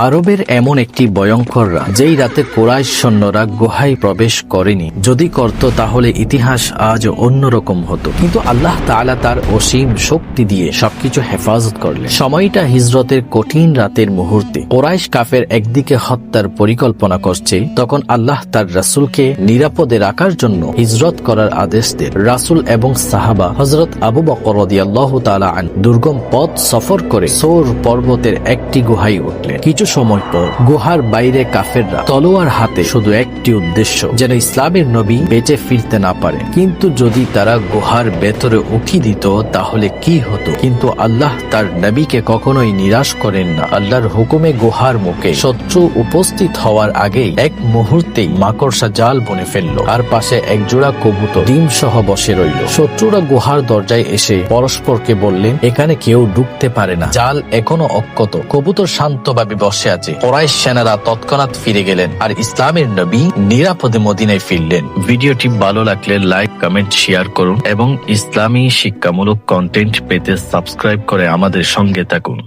আরবের এমন একটি ভয়ঙ্কর রাত, যেই রাতে কোরাইশ সৈন্যরা গুহায় প্রবেশ করেনি। যদি করত তাহলে ইতিহাস আজ অন্যরকম হতো। কিন্তু আল্লাহ তাআলা তার অসীম শক্তি দিয়ে সবকিছু হেফাজত করলেন। সময়টা হিজরতের কঠিন রাতের মুহূর্তে। কোরাইশ কাফের একদিকে হত্যার পরিকল্পনা করছে, তখন আল্লাহ তার রাসূলকে নিরাপদে রাখার জন্য হিজরত করার আদেশ দেন। রাসূল এবং সাহাবা হজরত আবু বকর রাদিয়াল্লাহু তাআলা আন দুর্গম পথ সফর করে সৌর পর্বতের একটি গুহায় উঠলেন। কিছু সময় পর গুহার বাইরে কাফেররা তলোয়ার হাতে শুধু একটি উদ্দেশ্য, যেন ইসলামের নবী বেঁচে ফিরতে না পারেন কিন্তু যদি তারা গুহার ভেতরে উঠি দিত, তাহলে কি হতো? কিন্তু আল্লাহ তার নবীকে কখনোই নিরাশ করেন না। আল্লাহর হুকুমে গুহার মুখে শত্রু উপস্থিত হওয়ার আগেই এক মুহূর্তেই মাকড়সা জাল বনে ফেলল। আর পাশে এক জোড়া কবুতর ডিম সহ বসে রইল। শত্রুরা গুহার দরজায় এসে পরস্পরকে বললেন, এখানে কেউ ঢুকতে পারে না। জাল এখনও অক্ষত। কবুতর শান্তভাবে বসে আছে। কোরাইশ সেনারা তৎক্ষণাৎ ফিরে গেলেন আর ইসলামের নবী নিরাপদে মদিনায় ফিরলেন। ভিডিওটি ভালো লাগলে লাইক, কমেন্ট, শেয়ার করুন এবং ইসলামী শিক্ষামূলক কন্টেন্ট পেতে সাবস্ক্রাইব করে আমাদের সঙ্গে থাকুন।